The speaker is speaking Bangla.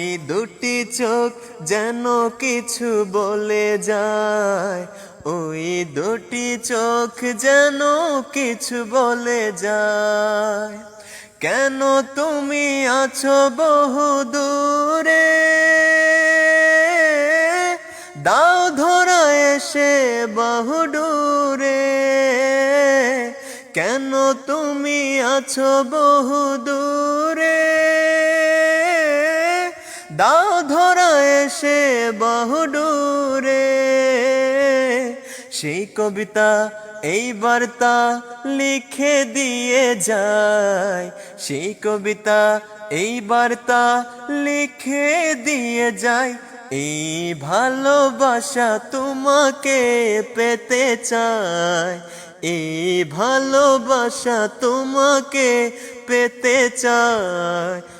ওই দুটি চোখ যেন কিছু বলে যায়। ওই দুটি চোখ যেন কিছু বলে যায়। কেন তুমি আছো বহু দূরে? দাও ধরা এসে বহু দূরে। কেন তুমি আছো বহু দূরে? দাও ধরা এসে বহু দূরে। সেই কবিতা এই বার্তা লিখে দিয়ে যায়। সেই কবিতা এই বার্তা লিখে দিয়ে যায়। এই ভালোবাসা তোমাকে পেতে চায়। এই ভালোবাসা তোমাকে পেতে চায়।